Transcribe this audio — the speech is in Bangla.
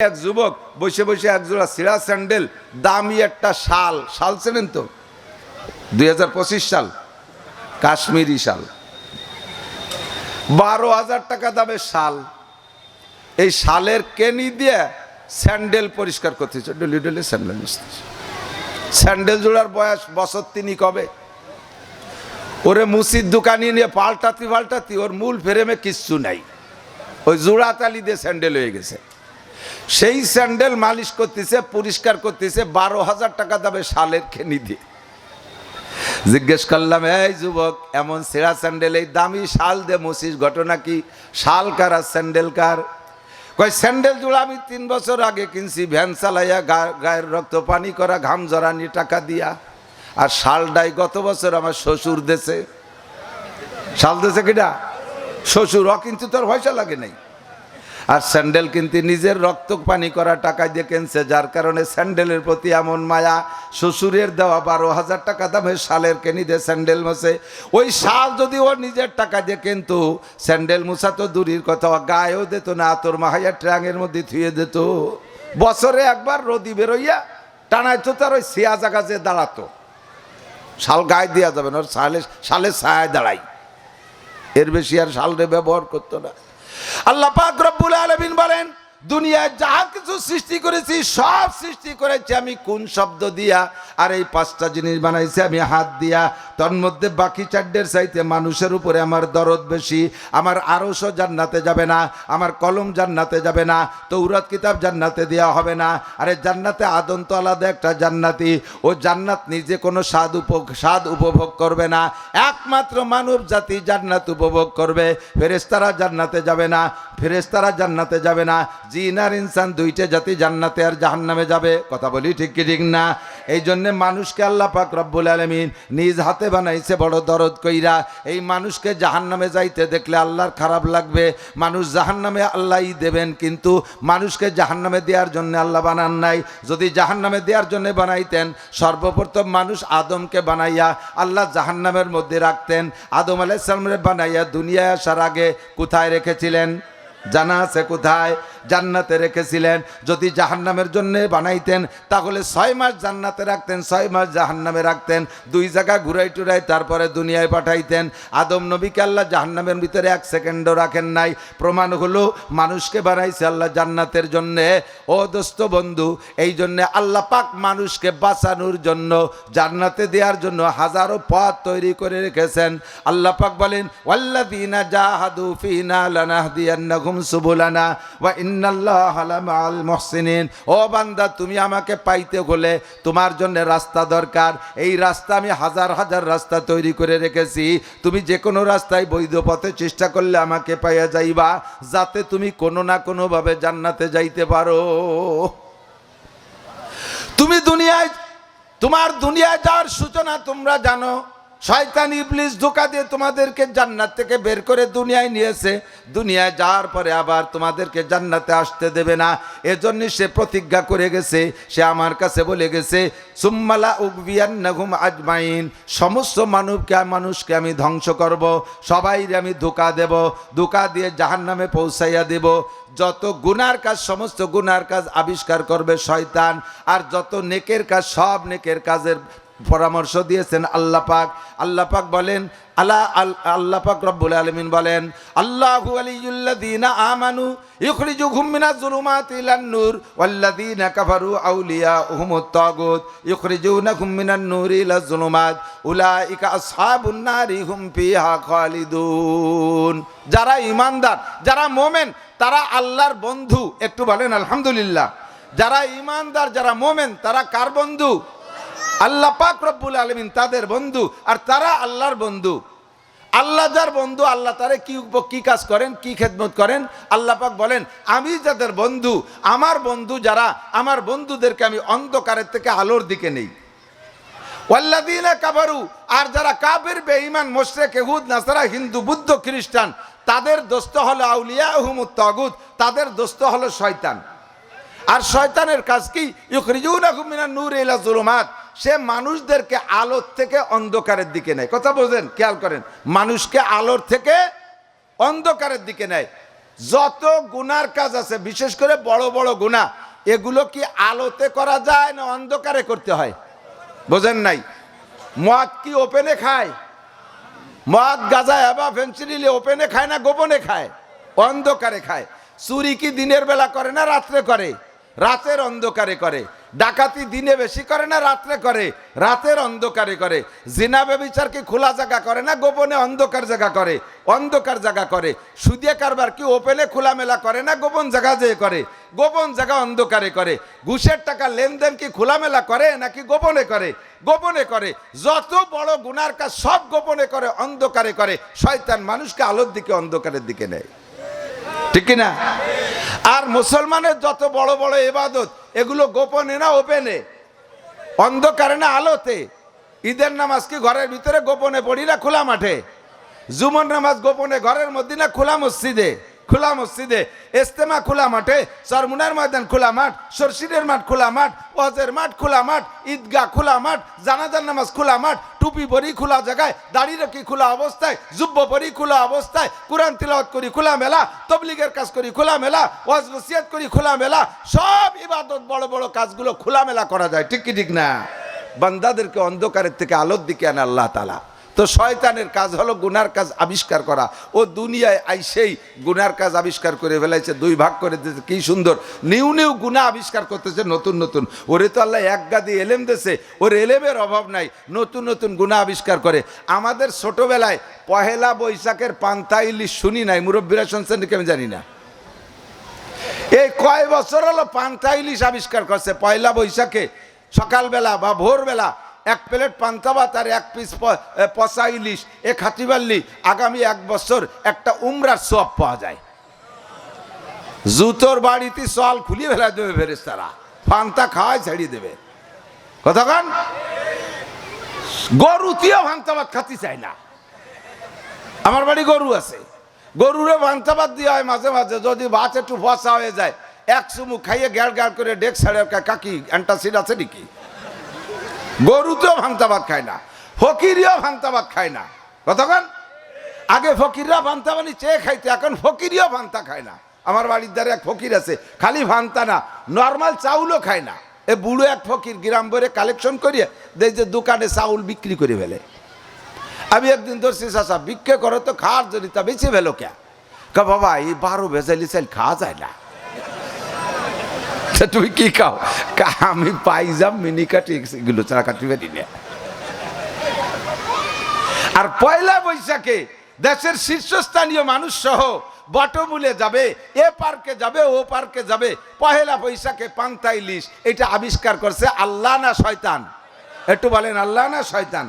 এক যুবক বসে বসে এক জোড়া সিরা স্যান্ডেল, দামি একটা শাল। শাল চেনেন তো? দুই হাজার পঁচিশ সাল, কাশ্মীরি শাল। বারো হাজার টাকা দামের শাল। এই শালের কেনি দিয়ে স্যান্ডেল পরিষ্কার করতেছে ডলি ডলি স্যান্ডেল মিশতেছে স্যান্ডেল জোড়ার বয়স বছর তিনি কবে ওরে মুসির দোকানি নিয়ে পাল্টাতি পাল্টাতি, ওর মূল ফ্রেমে কিচ্ছু নাই। ওই জোড়া তালি দিয়ে স্যান্ডেল হয়ে গেছে। সেই স্যান্ডেল মালিশ করতেছে, পরিষ্কার করতেছে, বারো হাজার টাকা দামে শালের খেনি দিয়ে। জিজ্ঞেস করলাম, এই যুবক, এমন সেরা স্যান্ডেল, এই দামি শাল দে মসিস, ঘটনা কি? শাল কার আর স্যান্ডেল কার? কয়, স্যান্ডেল জোড়া আমি তিন বছর আগে কিনছি, ভ্যান চালাইয়া গায়ের রক্ত পানি করা, ঘাম জড়ানি টাকা দিয়া। আর শালটাই গত বছর আমার শ্বশুর দেশে শাল দেশে কিনা শ্বশুর ও কিন্তু তোর পয়সা লাগে নাই। আর স্যান্ডেল কিন্তু নিজের রক্ত পানি করা টাকা দিয়ে কিনছে, যার কারণে স্যান্ডেলের প্রতি এমন মায়া। শ্বশুরের দেওয়া বারো হাজার টাকা দামের শালের কেনি দিয়ে স্যান্ডেল মশে ওই শাল যদি ও নিজের টাকা দিয়ে কিন্তু, স্যান্ডেল মুছা তো দূরের কথা, গায়েও দিত না, তোর মাহাইয়া ট্রাঙের মধ্যে থুয়ে দিত। বছরে একবার রদি বেরোইয়া টানায় তো তার ওই সিয়া জায়গা যে দাঁড়াতো। শাল গায়ে দেওয়া যাবে না, ওর শালে শালের ছায় দাঁড়াই। এর বেশি আর শালরে ব্যবহার করতো না। আল্লাহ পাক রব্বুল আলামিন বলেন, দুনিয়ায় যা কিছু সৃষ্টি করেছি, সব সৃষ্টি করেছি আমি কোন শব্দ দিয়া, আর এই পাঁচটা জিনিস বানাইছি আমি হাত দিয়া তোর মধ্যে বাকি চারটের চাইতে মানুষের উপরে আমার দরদ বেশি। আমার আরশও জান্নাতে যাবে না, আমার কলম জান্নাতে যাবে না তৌরাত কিতাব জান্নাতে দেওয়া হবে না। আরে জান্নাতে আদম তো আলাদা একটা জান্নাতি, ও জান্নাত নিজে কোনো স্বাদ উপ স্বাদ উপভোগ করবে না। একমাত্র মানব জাতি জান্নাত উপভোগ করবে। ফেরেস্তারা জান্নাতে যাবে না ফেরেস্তারা জান্নাতে যাবে না। জিন আর ইনসান দুইটা জাতি জান্নাতে আর জাহান্নামে যাবে। কথা বলি ঠিক কি ঠিক না? এই জন্যে মানুষকে আল্লাহ পাক রব্বুল আলমিন নিজ হাতে বানাইছে বড় দরদ কইরা। এই মানুষকে জাহান্নামে যাইতে দেখলে আল্লাহর খারাপ লাগবে। মানুষ জাহান্নামে আল্লাহই দেবেন, কিন্তু মানুষকে জাহান্নামে দেওয়ার জন্য আল্লাহ বানান নাই। যদি জাহান্নামে দেওয়ার জন্য বানাইতেন, সর্বপ্রথম মানুষ আদমকে বানাইয়া আল্লাহ জাহান্নামের মধ্যে রাখতেন। আদম আলাইসালামের বানাইয়া দুনিয়ায় আসার আগে কোথায় রেখেছিলেন? জানা আছে কোথায়? জান্নাতে রেখেছিলেন। যদি জাহান্নামের জন্য বানাইতেন, তাহলে ছয় মাস জান্নাতে রাখতেন, ছয় মাস জাহান্নামে রাখতেন। দুই জায়গা ঘুরাই টুরাই তারপরে দুনিয়ায় পাঠাইতেন। আদম নবীকে আল্লাহ জাহান্নামের ভিতরে এক সেকেন্ডও রাখেন নাই। প্রমাণ হলো, মানুষকে বানাইছে আল্লাহ জান্নাতের জন্যে। ও দোস্ত বন্ধু, এই জন্যে আল্লাহ পাক মানুষকে বাঁচানোর জন্য, জান্নাতে দেওয়ার জন্য হাজারো পথ তৈরি করে রেখেছেন। আল্লাহ পাক বলেন, ওয়াল্লাযীনা জাহাদু ফিনা লানাহদিয়ান্নাহুম সুবুলানা ওয়া ইন্নাল্লাহা লামাআল মুহসিনিন। ও বান্দা, তুমি আমাকে পাইতে তোমার জন্য রাস্তা দরকার। এই রাস্তা আমি হাজার হাজার রাস্তা তৈরি করে রেখেছি। তুমি যে কোনো রাস্তায় বৈধ পথে চেষ্টা করলে আমাকে পাইয়া যাইবা, যাতে তুমি কোনো না কোনোভাবে জান্নাতে যাইতে পারো। তুমি দুনিয়ায়, তোমার দুনিয়ায় যাওয়ার সূচনা তোমরা জানো। শয়তান ইবলিস ধোকা দিয়ে তোমাদেরকে জান্নাত থেকে বের করে দুনিয়ায় নিয়েছে। দুনিয়ায় যাওয়ার পরে আবার তোমাদেরকে জান্নাতে আসতে দেবে না। এজন্য সে প্রতিজ্ঞা করে গেছে, সে আমার কাছে বলে গেছে, সুম্মালা উকবিয়ান নাগুম আজমাইন। সমস্ত মানবকে মানুষকে আমি ধ্বংস করব সবাই আমি ধোকা দেব, ধোকা দিয়ে জাহান্নামে পৌঁছাইয়া দেব। যত গুনার কাজ, সমস্ত গুনার কাজ আবিষ্কার করবে শয়তান, আর যত নেকের কাজ, সব নেকের কাজের পরামর্শ দিয়েছেন আল্লাহ পাক। আল্লাহ পাক বলেন আল্লাহ আল্লাহ পাক রব্বুল আলামিন বলেন, আল্লাহু আলিয়ুল্লাযীনা আমানু ইখরিজুহুম মিনাজ যুলুমাতি ইলান নূর, ওয়াল্লাযীনা কাফারু আউলিয়াউহুমুত তাগুত ইখরিজুনাহুম মিনান নূরি ইলা যুলুমাত উলাইকা আসহাবুন নারি হুম ফিহা খালিদুন। যারা ঈমানদার, যারা মোমেন, তারা আল্লাহর বন্ধু। একটু বলেন, আলহামদুলিল্লাহ। যারা ইমানদার যারা মোমেন, তারা কার বন্ধু? আল্লাহ পাক রব্বুল আলমিন তাদের বন্ধু আর তারা আল্লাহর বন্ধু। আল্লাহ যার বন্ধু, আল্লাহ তারে কি কি কাজ করেন, কি খেদমত করেন? আল্লাহ পাক বলেন, আমি যাদের বন্ধু, আমার বন্ধু যারা, আমার বন্ধুদেরকে আমি অন্ধকারের থেকে আলোর দিকে নেই। ওয়াল্লাদিনা কাবারু আর যারা কাবের বেঈমান, মোশরেক, ইহুদ, নাসারা, হিন্দু, বুদ্ধ, খ্রিস্টান, তাদের দোস্ত হলো আউলিয়া হুমুত তাগুত তাদের দোস্ত হলো শয়তান। আর শয়তানের কাজ কি? ইউখরিজুনাকুম মিনান নূর ইলা যুলুমাত সে মানুষদেরকে আলোর থেকে অন্ধকারের দিকে নেয়। কথা বোঝেন? খেয়াল করেন। মানুষকে আলোর থেকে অন্ধকারের দিকে নেয়। যত গুনার কাজ আছে, বিশেষ করে বড় বড় গুণা এগুলো কি আলোতে করা যায় না অন্ধকারে করতে হয়? বোঝেন নাই? মদ কি ওপেনে খায়? মদ গাজা এবা ফেন্সিডিলে ওপেনে খায় না গোপনে খায়? অন্ধকারে খায়। চুরি কি দিনের বেলা করে না রাত্রে করে? রাতের অন্ধকারে করে। ডাকাতি দিনে বেশি করে না, রাত্রে করে। রাতের অন্ধকারে করে। জিনা ব্যবিচার কি খোলা জায়গা করে না, গোপনে অন্ধকার জায়গা করে। অন্ধকার জায়গা করে। সুদিয়া কারবার কি ওপেনে খোলামেলা করে না, গোপন জায়গা যেয়ে করে? গোপন জায়গা অন্ধকারে করে। ঘুষের টাকা লেনদেন কি খোলামেলা করে নাকি গোপনে করে? গোপনে করে। যত বড় গুনার কাজ সব গোপনে করে, অন্ধকারে করে। শয়তান মানুষকে আলোর দিকে, অন্ধকারের দিকে নেয়। ঠিক না? আর মুসলমানের যত বড় বড় এবাদত এগুলো গোপনে না ওপেনে? অন্ধকারে না আলোতে? ঈদের নামাজ কি ঘরের ভিতরে গোপনে পড়ি না খোলা মাঠে? জুমন নামাজ গোপনে ঘরের মধ্যে না খোলা মসজিদে? খোলা মসজিদে ইস্তেমা খোলা মাঠে, সরমুনার ময়দান খোলা মাঠ সরশিরের মাঠ খোলা মাঠ, ওয়াজের মাঠ খোলা মাঠ, ঈদগাহ খোলা মাঠ, জানাজার নামাজ খোলা মাঠ, টুপি পরি খোলা জায়গায়, দাড়ি রাখি খোলা অবস্থায়, জুব্ব পরি খোলা অবস্থায়, কোরআন তিলাওয়াত করি খোলা মেলা, তবলিগের কাজ করি খোলা মেলা, ওয়াজ নসিহত করি খোলা মেলা, সব ইবাদত বড় বড় কাজগুলো খোলা মেলা করা যায়, ঠিক কি ঠিক না? বান্দাদেরকে অন্ধকারের থেকে আলোর দিকে আনে আল্লাহ তালা তো শয়তানের কাজ হলো গুনার কাজ আবিষ্কার করা। ও দুনিয়ায় আইসেই গুনার কাজ আবিষ্কার করে ফেলাইছে, দুই ভাগ করে দিয়েছে, কি সুন্দর। নিউ নিউ গুণা আবিষ্কার করতেছে, নতুন নতুন। ওরে তো আল্লাহ এক গাদি এলেম দেশে ওর এলেমের অভাব নাই, নতুন নতুন গুণা আবিষ্কার করে। আমাদের ছোটবেলায় পহেলা বৈশাখের পান্তা ইলিশ শুনি নাই, মুরব্বীরা শুনছেন কি আমি জানি না। এই কয় বছর হলো পান্তা ইলিশ আবিষ্কার করছে, পয়লা বৈশাখে সকালবেলা বা ভোরবেলা এক প্লেট পান্তা ভাত আর এক পিস পচা ইলিশ। এ খাতিবাল্লি আগামী এক বছর একটা উমরার সব পাওয়া যায়। জুতোর বাড়িতে সল খুলিয়ে ফেলা দেবে ফেরেস তারা পান্তা খাওয়াই ছাড়িয়ে দেবে। কতক্ষণ গরুতিও ভান্তা ভাত খাতি চায় না। আমার বাড়ি গরু আছে। গরুরে ভান্তাবাদ দেওয়া হয় মাঝে মাঝে। যদি ভাত একটু ফসা হয়ে যায়, এক চুমু খাইয়ে গ্যাড় গ্যাড় করে ডেক ছাড়ে কাকি অ্যান্টাসিড আছে নাকি? গরুতেও ভান্তাবাদ খায় না, ফকিরিও ভান্তাবাদ খায় না। কতক্ষণ আগে ফকিররা ভান্তাবানি চেয়ে খাইতে, এখন ফকিরিও ভান্তা খায় না। আমার বাড়ির দ্বারা এক ফকির আছে, খালি ভান্তা না, নর্মাল চাউলও খায় না। এ বুড়ো এক ফকির গ্রাম ভরে কালেকশন করিয়ে দেয় যে দোকানে চাউল বিক্রি করে ফেলে। আমি একদিন ধরছি চাষা বিক্রি করো তো, খাওয়ার জন্য তা বেঁচে ফেলো কে কা, বাবা, এই বারো ভেজালি চাইল খাওয়া যায় না। তা তুমি কি খাও? আমি পাইজাম, মিনি কাটি এগুলো ছাড়া কাটি পারি না আর পয়লা বৈশাখে দেশের শীর্ষস্থানীয় মানুষ সহ বটমূলে যাবে, এ পার্কে যাবে, ও পার্কে যাবে। পহেলা বৈশাখে পান্তা ইলিশ এটা আবিষ্কার করছে আল্লাহ না শয়তান। একটু বলেন, আল্লাহ না শয়তান?